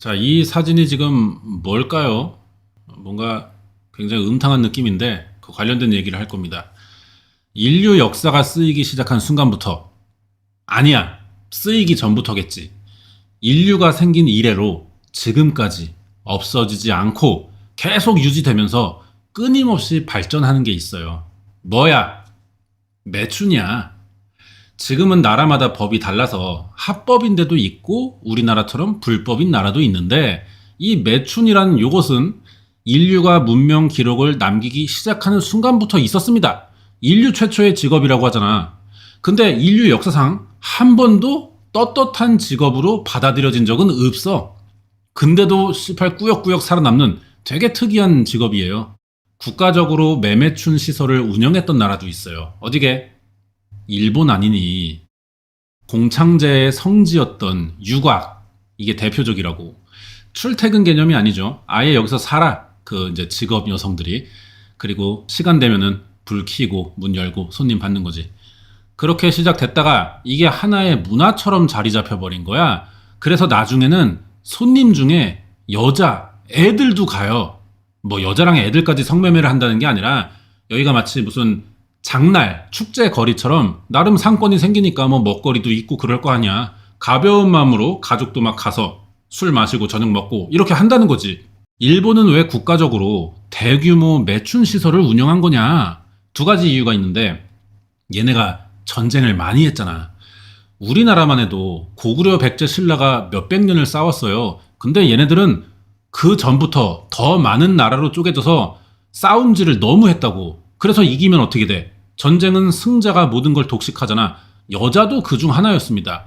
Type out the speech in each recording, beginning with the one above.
자, 이 사진이 지금 뭘까요? 뭔가 굉장히 음탕한 느낌인데 그 관련된 얘기를 할 겁니다. 인류 역사가 쓰이기 시작한 순간부터 아니야. 쓰이기 전부터겠지. 인류가 생긴 이래로 지금까지 없어지지 않고 계속 유지되면서 끊임없이 발전하는 게 있어요. 뭐야? 매춘이야. 지금은 나라마다 법이 달라서 합법인데도 있고 우리나라처럼 불법인 나라도 있는데 이 매춘이라는 요것은 인류가 문명 기록을 남기기 시작하는 순간부터 있었습니다. 인류 최초의 직업이라고 하잖아. 근데 인류 역사상 한 번도 떳떳한 직업으로 받아들여진 적은 없어. 근데도 18 꾸역꾸역 살아남는 되게 특이한 직업이에요. 국가적으로 매매춘 시설을 운영했던 나라도 있어요. 어디게? 일본 아니니. 공창제의 성지였던 유곽. 이게 대표적이라고. 출퇴근 개념이 아니죠. 아예 여기서 살아. 그 이제 직업 여성들이. 그리고 시간 되면은 불 켜고 문 열고 손님 받는 거지. 그렇게 시작됐다가 이게 하나의 문화처럼 자리 잡혀버린 거야. 그래서 나중에는 손님 중에 여자, 애들도 가요. 뭐 여자랑 애들까지 성매매를 한다는 게 아니라 여기가 마치 무슨 장날, 축제 거리처럼 나름 상권이 생기니까 뭐 먹거리도 있고 그럴 거 아니야. 가벼운 마음으로 가족도 막 가서 술 마시고 저녁 먹고 이렇게 한다는 거지. 일본은 왜 국가적으로 대규모 매춘 시설을 운영한 거냐? 두 가지 이유가 있는데 얘네가 전쟁을 많이 했잖아. 우리나라만 해도 고구려 백제 신라가 몇백 년을 싸웠어요. 근데 얘네들은 그 전부터 더 많은 나라로 쪼개져서 싸움질을 너무 했다고. 그래서 이기면 어떻게 돼? 전쟁은 승자가 모든 걸 독식하잖아. 여자도 그 중 하나였습니다.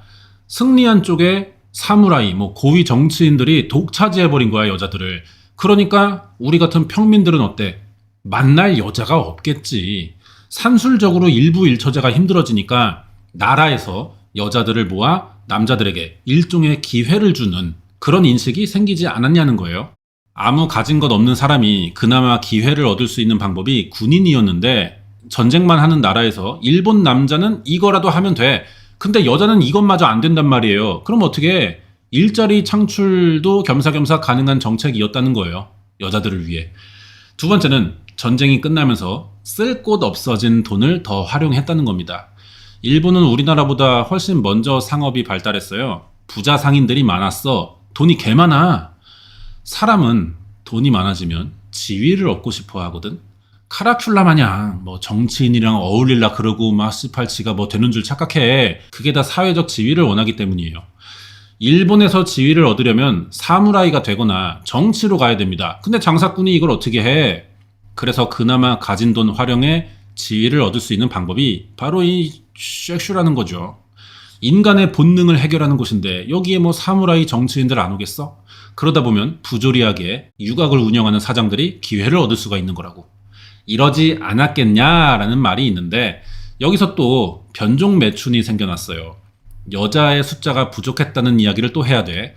승리한 쪽에 사무라이, 뭐 고위 정치인들이 독차지해버린 거야, 여자들을. 그러니까 우리 같은 평민들은 어때? 만날 여자가 없겠지. 산술적으로 일부 일처제가 힘들어지니까 나라에서 여자들을 모아 남자들에게 일종의 기회를 주는 그런 인식이 생기지 않았냐는 거예요. 아무 가진 것 없는 사람이 그나마 기회를 얻을 수 있는 방법이 군인이었는데 전쟁만 하는 나라에서 일본 남자는 이거라도 하면 돼. 근데 여자는 이것마저 안 된단 말이에요. 그럼 어떻게 일자리 창출도 겸사겸사 가능한 정책이었다는 거예요. 여자들을 위해. 두 번째는 전쟁이 끝나면서 쓸 곳 없어진 돈을 더 활용했다는 겁니다. 일본은 우리나라보다 훨씬 먼저 상업이 발달했어요. 부자 상인들이 많았어. 돈이 개 많아. 사람은 돈이 많아지면 지위를 얻고 싶어 하거든. 카라큘라 마냥 뭐 정치인이랑 어울릴라 그러고 지가 뭐 되는 줄 착각해. 그게 다 사회적 지위를 원하기 때문이에요. 일본에서 지위를 얻으려면 사무라이가 되거나 정치로 가야 됩니다. 근데 장사꾼이 이걸 어떻게 해? 그래서 그나마 가진 돈 활용해 지위를 얻을 수 있는 방법이 바로 이 쉑슈라는 거죠. 인간의 본능을 해결하는 곳인데 여기에 뭐 사무라이 정치인들 안 오겠어? 그러다 보면 부조리하게 유곽을 운영하는 사장들이 기회를 얻을 수가 있는 거라고. 이러지 않았겠냐라는 말이 있는데 여기서 또 변종 매춘이 생겨났어요. 여자의 숫자가 부족했다는 이야기를 또 해야 돼.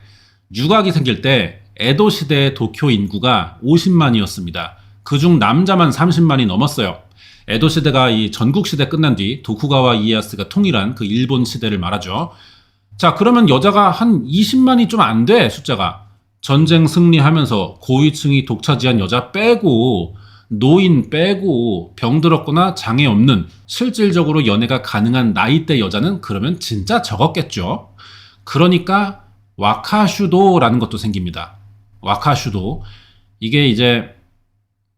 유곽이 생길 때 에도 시대의 도쿄 인구가 50만이었습니다. 그중 남자만 30만이 넘었어요. 에도 시대가 이 전국 시대 끝난 뒤 도쿠가와 이에야스가 통일한 그 일본 시대를 말하죠. 자, 그러면 여자가 한 20만이 좀 안 돼, 숫자가. 전쟁 승리하면서 고위층이 독차지한 여자 빼고 노인 빼고 병들었거나 장애 없는 실질적으로 연애가 가능한 나이대 여자는 그러면 진짜 적었겠죠. 그러니까 와카슈도라는 것도 생깁니다. 와카슈도. 이게 이제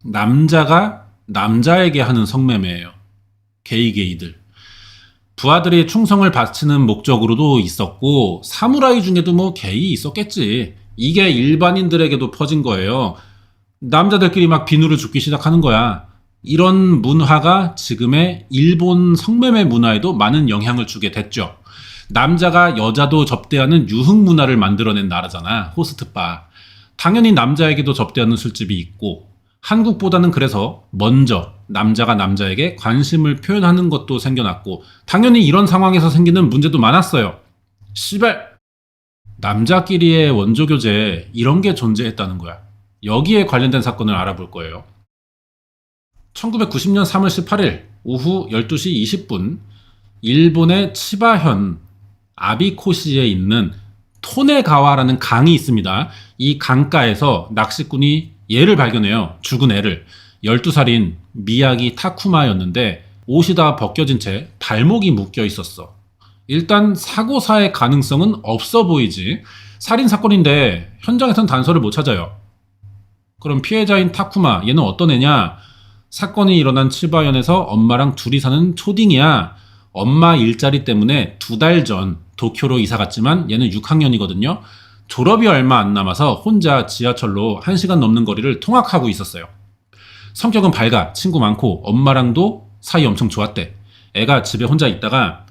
남자가 남자에게 하는 성매매예요. 게이 게이들. 부하들이 충성을 바치는 목적으로도 있었고 사무라이 중에도 뭐 게이 있었겠지. 이게 일반인들에게도 퍼진 거예요. 남자들끼리 막 비누를 줍기 시작하는 거야. 이런 문화가 지금의 일본 성매매 문화에도 많은 영향을 주게 됐죠. 남자가 여자도 접대하는 유흥 문화를 만들어낸 나라잖아. 호스트바. 당연히 남자에게도 접대하는 술집이 있고 한국보다는 그래서 먼저 남자가 남자에게 관심을 표현하는 것도 생겨났고 당연히 이런 상황에서 생기는 문제도 많았어요. 씨발 남자끼리의 원조 교제 이런 게 존재했다는 거야. 여기에 관련된 사건을 알아볼 거예요. 1990년 3월 18일 오후 12시 20분 일본의 치바현 아비코시에 있는 토네가와라는 강이 있습니다. 이 강가에서 낚시꾼이 얘를 발견해요. 죽은 애를. 12살인 미야기 타쿠마였는데 옷이 다 벗겨진 채 발목이 묶여 있었어. 일단 사고사의 가능성은 없어 보이지. 살인 사건인데 현장에선 단서를 못 찾아요. 그럼 피해자인 타쿠마 얘는 어떤 애냐? 사건이 일어난 칠바현에서 엄마랑 둘이 사는 초딩이야. 엄마 일자리 때문에 두 달 전 도쿄로 이사 갔지만 얘는 6학년이거든요. 졸업이 얼마 안 남아서 혼자 지하철로 1시간 넘는 거리를 통학하고 있었어요. 성격은 밝아, 친구 많고 엄마랑도 사이 엄청 좋았대. 애가 집에 혼자 있다가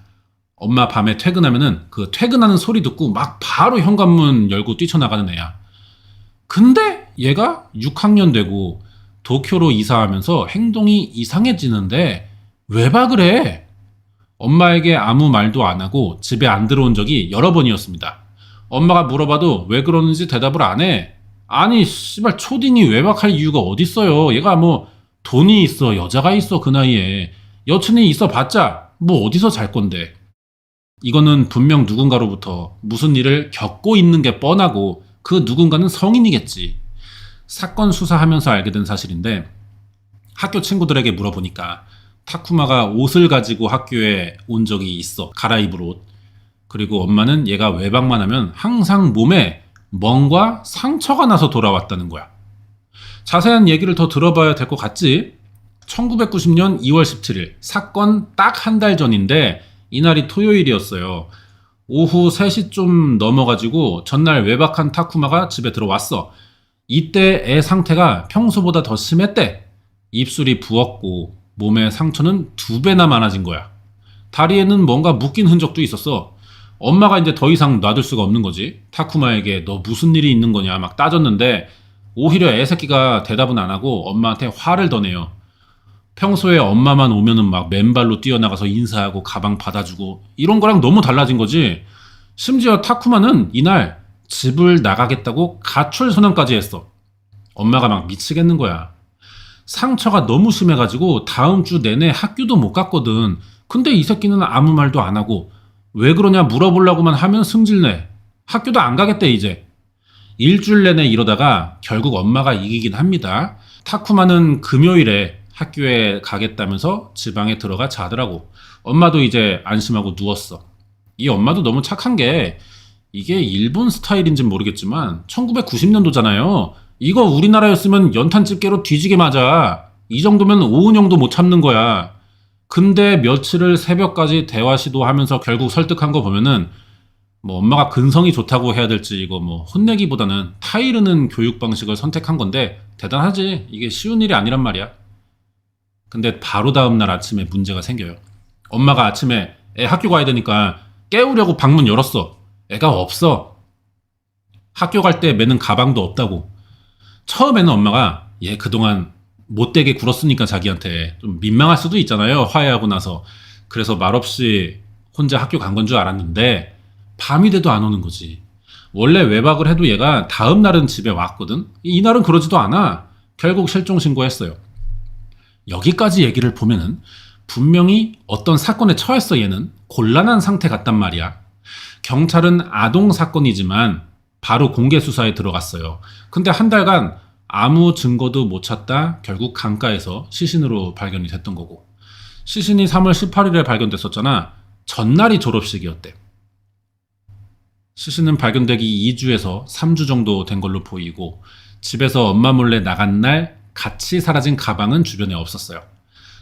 엄마 밤에 퇴근하면은 그 퇴근하는 소리 듣고 막 바로 현관문 열고 뛰쳐나가는 애야. 근데 얘가 6학년 되고 도쿄로 이사하면서 행동이 이상해지는데 외박을 해. 엄마에게 아무 말도 안 하고 집에 안 들어온 적이 여러 번이었습니다. 엄마가 물어봐도 왜 그러는지 대답을 안 해. 아니, 씨발, 초딩이 외박할 이유가 어딨어요. 얘가 뭐, 돈이 있어, 여자가 있어, 그 나이에. 여친이 있어 봤자, 뭐 어디서 잘 건데. 이거는 분명 누군가로부터 무슨 일을 겪고 있는 게 뻔하고, 그 누군가는 성인이겠지. 사건 수사하면서 알게 된 사실인데, 학교 친구들에게 물어보니까, 타쿠마가 옷을 가지고 학교에 온 적이 있어. 갈아입을 옷. 그리고 엄마는 얘가 외박만 하면 항상 몸에 멍과 상처가 나서 돌아왔다는 거야. 자세한 얘기를 더 들어봐야 될 것 같지? 1990년 2월 17일, 사건 딱 한 달 전인데, 이날이 토요일이었어요. 오후 3시 좀 넘어가지고 전날 외박한 타쿠마가 집에 들어왔어. 이때 애 상태가 평소보다 더 심했대. 입술이 부었고, 몸에 상처는 두 배나 많아진 거야. 다리에는 뭔가 묶인 흔적도 있었어. 엄마가 이제 더 이상 놔둘 수가 없는 거지. 타쿠마에게 너 무슨 일이 있는 거냐 막 따졌는데 오히려 애 새끼가 대답은 안 하고 엄마한테 화를 더 내요. 평소에 엄마만 오면은 막 맨발로 뛰어나가서 인사하고 가방 받아주고 이런 거랑 너무 달라진 거지. 심지어 타쿠마는 이날 집을 나가겠다고 가출 선언까지 했어. 엄마가 막 미치겠는 거야. 상처가 너무 심해가지고 다음 주 내내 학교도 못 갔거든. 근데 이 새끼는 아무 말도 안 하고 왜 그러냐 물어보려고만 하면 승질내. 학교도 안 가겠대 이제. 일주일 내내 이러다가 결국 엄마가 이기긴 합니다. 타쿠마는 금요일에 학교에 가겠다면서 지방에 들어가 자더라고. 엄마도 이제 안심하고 누웠어. 이 엄마도 너무 착한 게 이게 일본 스타일인진 모르겠지만 1990년도잖아요. 이거 우리나라였으면 연탄 집게로 뒤지게 맞아. 이 정도면 오은영도 못 참는 거야. 근데 며칠을 새벽까지 대화 시도하면서 결국 설득한 거 보면은 뭐 엄마가 근성이 좋다고 해야 될지 이거 뭐 혼내기보다는 타이르는 교육 방식을 선택한 건데 대단하지. 이게 쉬운 일이 아니란 말이야. 근데 바로 다음 날 아침에 문제가 생겨요. 엄마가 아침에 애 학교 가야 되니까 깨우려고 방문 열었어. 애가 없어. 학교 갈 때 매는 가방도 없다고. 처음에는 엄마가 얘 그동안 못되게 굴었으니까 자기한테 좀 민망할 수도 있잖아요. 화해하고 나서. 그래서 말없이 혼자 학교 간 건 줄 알았는데 밤이 돼도 안 오는 거지. 원래 외박을 해도 얘가 다음 날은 집에 왔거든. 이날은 그러지도 않아. 결국 실종 신고했어요. 여기까지 얘기를 보면은 분명히 어떤 사건에 처했어 얘는 곤란한 상태 같단 말이야. 경찰은 아동 사건이지만 바로 공개 수사에 들어갔어요. 근데 한 달간 아무 증거도 못 찾다 결국 강가에서 시신으로 발견이 됐던 거고. 시신이 3월 18일에 발견됐었잖아. 전날이 졸업식이었대. 시신은 발견되기 2주에서 3주 정도 된 걸로 보이고 집에서 엄마 몰래 나간 날 같이 사라진 가방은 주변에 없었어요.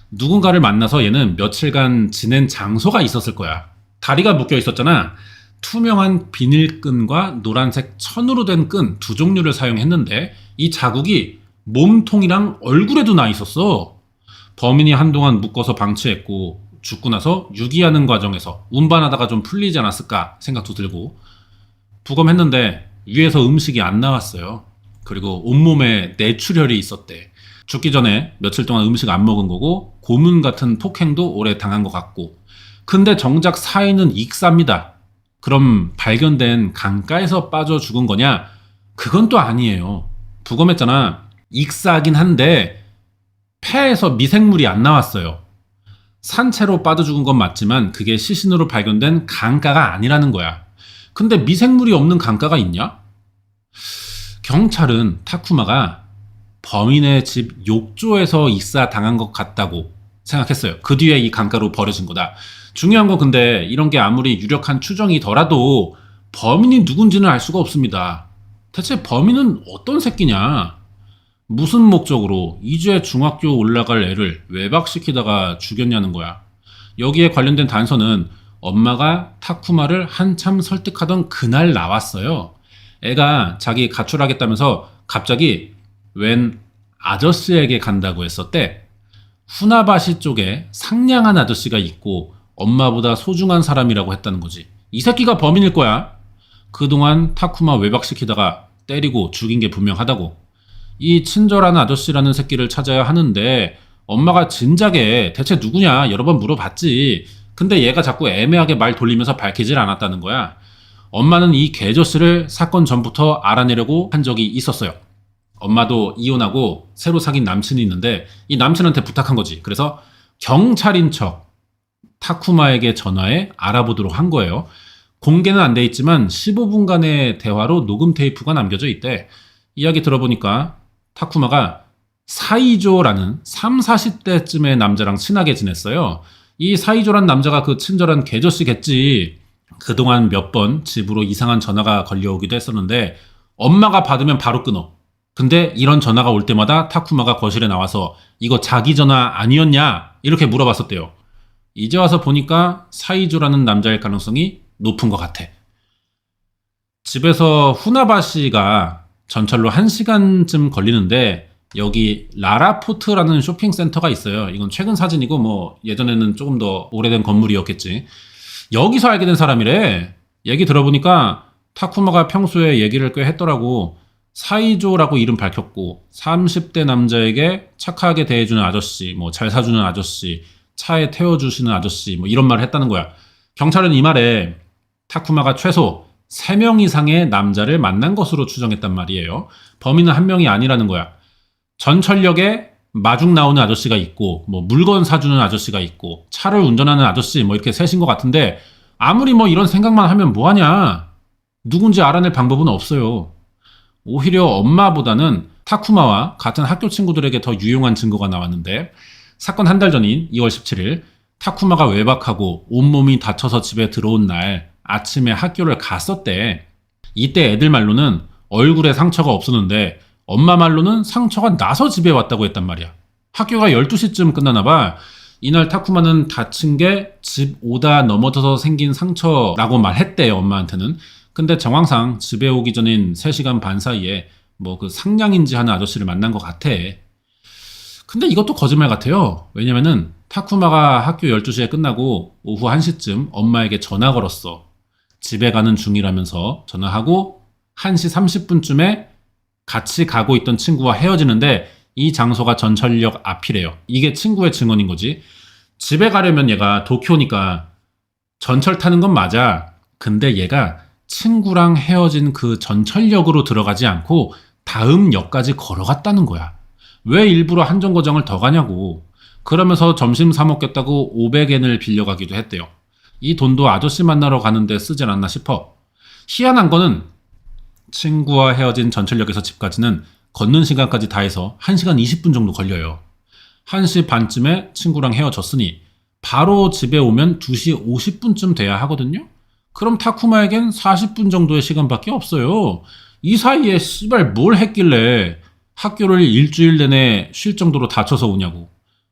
누군가를 만나서 얘는 며칠간 지낸 장소가 있었을 거야. 다리가 묶여 있었잖아. 투명한 비닐끈과 노란색 천으로 된 끈 두 종류를 사용했는데 이 자국이 몸통이랑 얼굴에도 나 있었어. 범인이 한동안 묶어서 방치했고 죽고 나서 유기하는 과정에서 운반하다가 좀 풀리지 않았을까 생각도 들고 부검했는데 위에서 음식이 안 나왔어요. 그리고 온몸에 뇌출혈이 있었대. 죽기 전에 며칠 동안 음식 안 먹은 거고 고문 같은 폭행도 오래 당한 것 같고 근데 정작 사인은 익사입니다. 그럼 발견된 강가에서 빠져 죽은 거냐? 그건 또 아니에요. 부검했잖아. 익사긴 한데 폐에서 미생물이 안 나왔어요. 산채로 빠져 죽은 건 맞지만 그게 시신으로 발견된 강가가 아니라는 거야. 근데 미생물이 없는 강가가 있냐? 경찰은 타쿠마가 범인의 집 욕조에서 익사 당한 것 같다고 생각했어요. 그 뒤에 이 강가로 버려진 거다. 중요한 건 근데 이런 게 아무리 유력한 추정이더라도 범인이 누군지는 알 수가 없습니다. 대체 범인은 어떤 새끼냐? 무슨 목적으로 이제 중학교 올라갈 애를 외박시키다가 죽였냐는 거야. 여기에 관련된 단서는 엄마가 타쿠마를 한참 설득하던 그날 나왔어요. 애가 자기 가출하겠다면서 갑자기 웬 아저씨에게 간다고 했었대. 후나바시 쪽에 상냥한 아저씨가 있고 엄마보다 소중한 사람이라고 했다는 거지. 이 새끼가 범인일 거야. 그동안 타쿠마 외박시키다가 때리고 죽인 게 분명하다고. 이 친절한 아저씨라는 새끼를 찾아야 하는데 엄마가 진작에 대체 누구냐 여러 번 물어봤지. 근데 얘가 자꾸 애매하게 말 돌리면서 밝히질 않았다는 거야. 엄마는 이 개저씨를 사건 전부터 알아내려고 한 적이 있었어요. 엄마도 이혼하고 새로 사귄 남친이 있는데 이 남친한테 부탁한 거지. 그래서 경찰인 척 타쿠마에게 전화해 알아보도록 한 거예요. 공개는 안 돼 있지만 15분간의 대화로 녹음 테이프가 남겨져 있대. 이야기 들어보니까 타쿠마가 사이조라는 3, 40대쯤의 남자랑 친하게 지냈어요. 이 사이조란 남자가 그 친절한 개저씨겠지. 그동안 몇 번 집으로 이상한 전화가 걸려오기도 했었는데 엄마가 받으면 바로 끊어. 근데 이런 전화가 올 때마다 타쿠마가 거실에 나와서 이거 자기 전화 아니었냐? 이렇게 물어봤었대요. 이제 와서 보니까 사이조라는 남자일 가능성이 높은 것 같아. 집에서 후나바시가 전철로 1시간쯤 걸리는데 여기 라라포트라는 쇼핑센터가 있어요. 이건 최근 사진이고 뭐 예전에는 조금 더 오래된 건물이었겠지. 여기서 알게 된 사람이래. 얘기 들어보니까 타쿠마가 평소에 얘기를 꽤 했더라고. 사이조라고 이름 밝혔고 30대 남자에게 착하게 대해주는 아저씨, 뭐 잘 사주는 아저씨, 차에 태워주시는 아저씨, 뭐 이런 말을 했다는 거야. 경찰은 이 말에 타쿠마가 최소 3명 이상의 남자를 만난 것으로 추정했단 말이에요. 범인은 한 명이 아니라는 거야. 전철역에 마중 나오는 아저씨가 있고, 뭐 물건 사주는 아저씨가 있고, 차를 운전하는 아저씨, 뭐 이렇게 셋인 것 같은데, 아무리 뭐 이런 생각만 하면 뭐하냐? 누군지 알아낼 방법은 없어요. 오히려 엄마보다는 타쿠마와 같은 학교 친구들에게 더 유용한 증거가 나왔는데, 사건 한 달 전인 2월 17일, 타쿠마가 외박하고 온몸이 다쳐서 집에 들어온 날 아침에 학교를 갔었대. 이때 애들 말로는 얼굴에 상처가 없었는데 엄마 말로는 상처가 나서 집에 왔다고 했단 말이야. 학교가 12시쯤 끝나나 봐. 이날 타쿠마는 다친 게 집 오다 넘어져서 생긴 상처라고 말했대요, 엄마한테는. 근데 정황상 집에 오기 전인 3시간 반 사이에 뭐 그 상냥인지 하는 아저씨를 만난 것 같아. 근데 이것도 거짓말 같아요. 왜냐면은 타쿠마가 학교 12시에 끝나고 오후 1시쯤 엄마에게 전화 걸었어. 집에 가는 중이라면서 전화하고 1시 30분쯤에 같이 가고 있던 친구와 헤어지는데 이 장소가 전철역 앞이래요. 이게 친구의 증언인 거지. 집에 가려면 얘가 도쿄니까 전철 타는 건 맞아. 근데 얘가 친구랑 헤어진 그 전철역으로 들어가지 않고 다음 역까지 걸어갔다는 거야. 왜 일부러 한정거장을 더 가냐고. 그러면서 점심 사 먹겠다고 500엔을 빌려가기도 했대요. 이 돈도 아저씨 만나러 가는데 쓰질 않나 싶어. 희한한 거는 친구와 헤어진 전철역에서 집까지는 걷는 시간까지 다 해서 1시간 20분 정도 걸려요. 1시 반쯤에 친구랑 헤어졌으니 바로 집에 오면 2시 50분쯤 돼야 하거든요? 그럼 타쿠마에겐 40분 정도의 시간밖에 없어요. 이 사이에 씨발 뭘 했길래 학교를 일주일 내내 쉴 정도로 다쳐서 오냐고.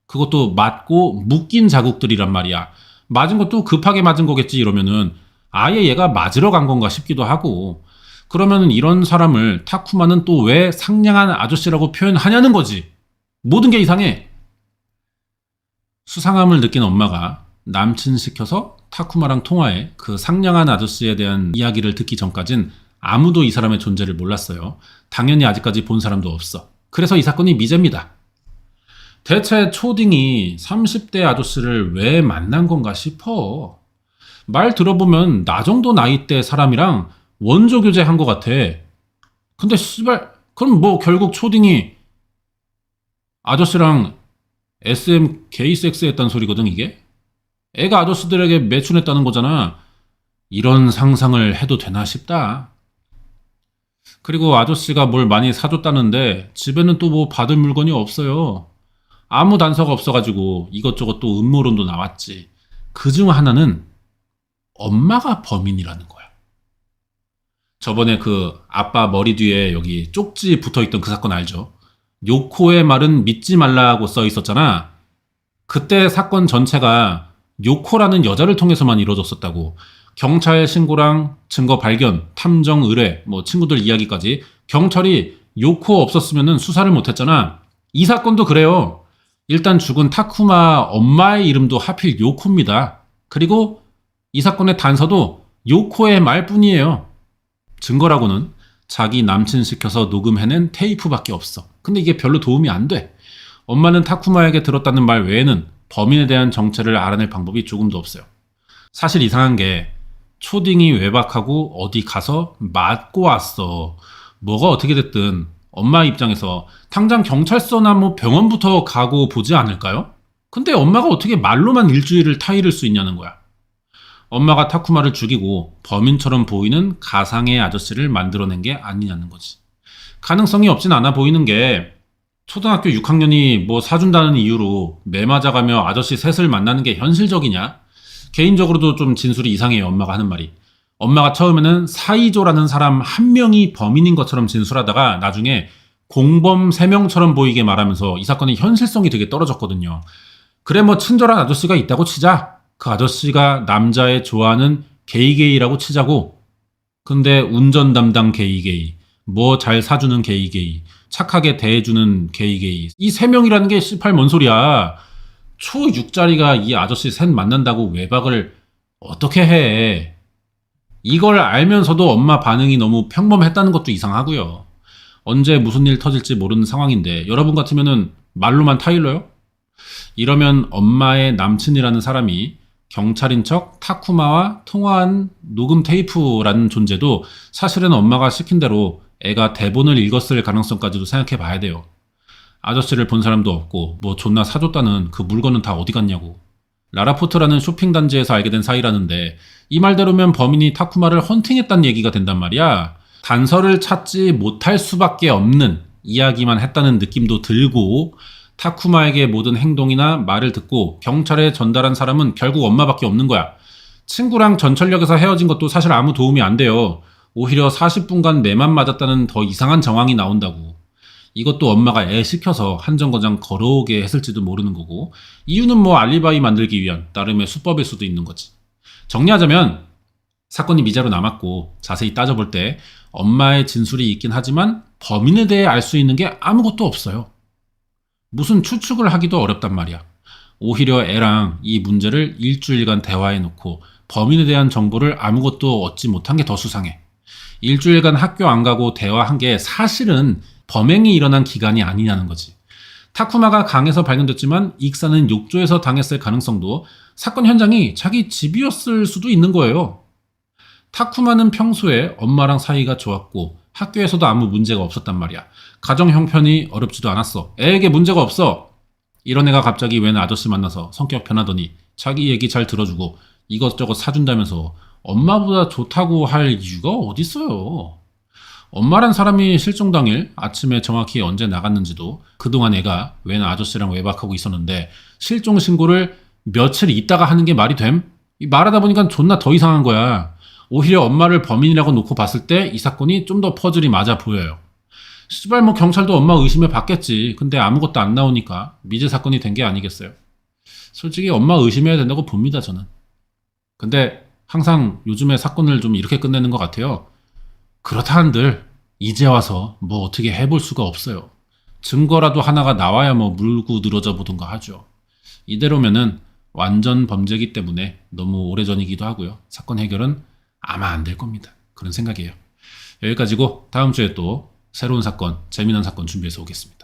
그것도 맞고 묶인 자국들이란 말이야. 맞은 것도 급하게 맞은 거겠지 이러면은 아예 얘가 맞으러 간 건가 싶기도 하고 그러면은 이런 사람을 타쿠마는 또 왜 상냥한 아저씨라고 표현하냐는 거지. 모든 게 이상해. 수상함을 느낀 엄마가 남친 시켜서 타쿠마랑 통화해 그 상냥한 아저씨에 대한 이야기를 듣기 전까진 아무도 이 사람의 존재를 몰랐어요. 당연히 아직까지 본 사람도 없어. 그래서 이 사건이 미제입니다. 대체 초딩이 30대 아저씨를 왜 만난 건가 싶어. 말 들어보면 나 정도 나이 대 사람이랑 원조 교제한 것 같아. 근데 씨발 그럼 뭐 결국 초딩이 아저씨랑 SM 게이 섹스 했단 소리거든 이게? 애가 아저씨들에게 매춘했다는 거잖아. 이런 상상을 해도 되나 싶다. 그리고 아저씨가 뭘 많이 사줬다는데 집에는 또 뭐 받을 물건이 없어요. 아무 단서가 없어가지고 이것저것 또 음모론도 나왔지. 그 중 하나는 엄마가 범인이라는 거야. 저번에 그 아빠 머리 뒤에 여기 쪽지 붙어 있던 그 사건 알죠? 요코의 말은 믿지 말라고 써 있었잖아. 그때 사건 전체가 요코라는 여자를 통해서만 이루어졌었다고. 경찰 신고랑 증거 발견, 탐정 의뢰, 뭐 친구들 이야기까지 경찰이 요코 없었으면 수사를 못했잖아. 이 사건도 그래요. 일단 죽은 타쿠마 엄마의 이름도 하필 요코입니다. 그리고 이 사건의 단서도 요코의 말뿐이에요. 증거라고는 자기 남친 시켜서 녹음해낸 테이프밖에 없어. 근데 이게 별로 도움이 안 돼. 엄마는 타쿠마에게 들었다는 말 외에는 범인에 대한 정체를 알아낼 방법이 조금도 없어요. 사실 이상한 게 초딩이 외박하고 어디 가서 맞고 왔어. 뭐가 어떻게 됐든 엄마 입장에서 당장 경찰서나 뭐 병원부터 가고 보지 않을까요? 근데 엄마가 어떻게 말로만 일주일을 타이를 수 있냐는 거야. 엄마가 타쿠마를 죽이고 범인처럼 보이는 가상의 아저씨를 만들어낸 게 아니냐는 거지. 가능성이 없진 않아 보이는 게 초등학교 6학년이 뭐 사준다는 이유로 매 맞아가며 아저씨 셋을 만나는 게 현실적이냐? 개인적으로도 좀 진술이 이상해요, 엄마가 하는 말이. 엄마가 처음에는 사이조라는 사람 한 명이 범인인 것처럼 진술하다가 나중에 공범 3명처럼 보이게 말하면서 이 사건의 현실성이 되게 떨어졌거든요. 그래, 뭐 친절한 아저씨가 있다고 치자. 그 아저씨가 남자의 좋아하는 게이게이라고 치자고. 근데 운전 담당 게이게이, 뭐 잘 사주는 게이게이, 착하게 대해주는 게이게이. 이 세 명이라는 게 씨팔 뭔 소리야. 초 6짜리가 이 아저씨 셋 만난다고 외박을 어떻게 해. 이걸 알면서도 엄마 반응이 너무 평범했다는 것도 이상하고요. 언제 무슨 일 터질지 모르는 상황인데 여러분 같으면은 말로만 타일러요? 이러면 엄마의 남친이라는 사람이 경찰인 척 타쿠마와 통화한 녹음 테이프라는 존재도 사실은 엄마가 시킨 대로 애가 대본을 읽었을 가능성까지도 생각해 봐야 돼요. 아저씨를 본 사람도 없고 뭐 존나 사줬다는 그 물건은 다 어디 갔냐고. 라라포트라는 쇼핑 단지에서 알게 된 사이라는데 이 말대로면 범인이 타쿠마를 헌팅했다는 얘기가 된단 말이야. 단서를 찾지 못할 수밖에 없는 이야기만 했다는 느낌도 들고 타쿠마에게 모든 행동이나 말을 듣고 경찰에 전달한 사람은 결국 엄마밖에 없는 거야. 친구랑 전철역에서 헤어진 것도 사실 아무 도움이 안 돼요. 오히려 40분간 내만 맞았다는 더 이상한 정황이 나온다고. 이것도 엄마가 애 시켜서 한정거장 걸어오게 했을지도 모르는 거고 이유는 뭐 알리바이 만들기 위한 나름의 수법일 수도 있는 거지. 정리하자면 사건이 미자로 남았고 자세히 따져볼 때 엄마의 진술이 있긴 하지만 범인에 대해 알 수 있는 게 아무것도 없어요. 무슨 추측을 하기도 어렵단 말이야. 오히려 애랑 이 문제를 일주일간 대화해 놓고 범인에 대한 정보를 아무것도 얻지 못한 게 더 수상해. 일주일간 학교 안 가고 대화한 게 사실은 범행이 일어난 기간이 아니냐는 거지. 타쿠마가 강에서 발견됐지만 익사는 욕조에서 당했을 가능성도 사건 현장이 자기 집이었을 수도 있는 거예요. 타쿠마는 평소에 엄마랑 사이가 좋았고 학교에서도 아무 문제가 없었단 말이야. 가정 형편이 어렵지도 않았어. 애에게 문제가 없어. 이런 애가 갑자기 웬 아저씨 만나서 성격 변하더니 자기 얘기 잘 들어주고 이것저것 사준다면서 엄마보다 좋다고 할 이유가 어딨어요. 엄마란 사람이 실종 당일 아침에 정확히 언제 나갔는지도 그동안 애가 웬 아저씨랑 외박하고 있었는데 실종 신고를 며칠 있다가 하는 게 말이 됨? 이 말하다 보니까 존나 더 이상한 거야. 오히려 엄마를 범인이라고 놓고 봤을 때 이 사건이 좀 더 퍼즐이 맞아 보여요. 시발 뭐 경찰도 엄마 의심해 봤겠지. 근데 아무것도 안 나오니까 미제 사건이 된 게 아니겠어요. 솔직히 엄마 의심해야 된다고 봅니다 저는. 근데 항상 요즘에 사건을 좀 이렇게 끝내는 것 같아요. 그렇다 한들 이제 와서 뭐 어떻게 해볼 수가 없어요. 증거라도 하나가 나와야 뭐 물고 늘어져 보던가 하죠. 이대로면은 완전 범죄기 때문에 너무 오래전이기도 하고요. 사건 해결은 아마 안 될 겁니다. 그런 생각이에요. 여기까지고 다음 주에 또 새로운 사건, 재미난 사건 준비해서 오겠습니다.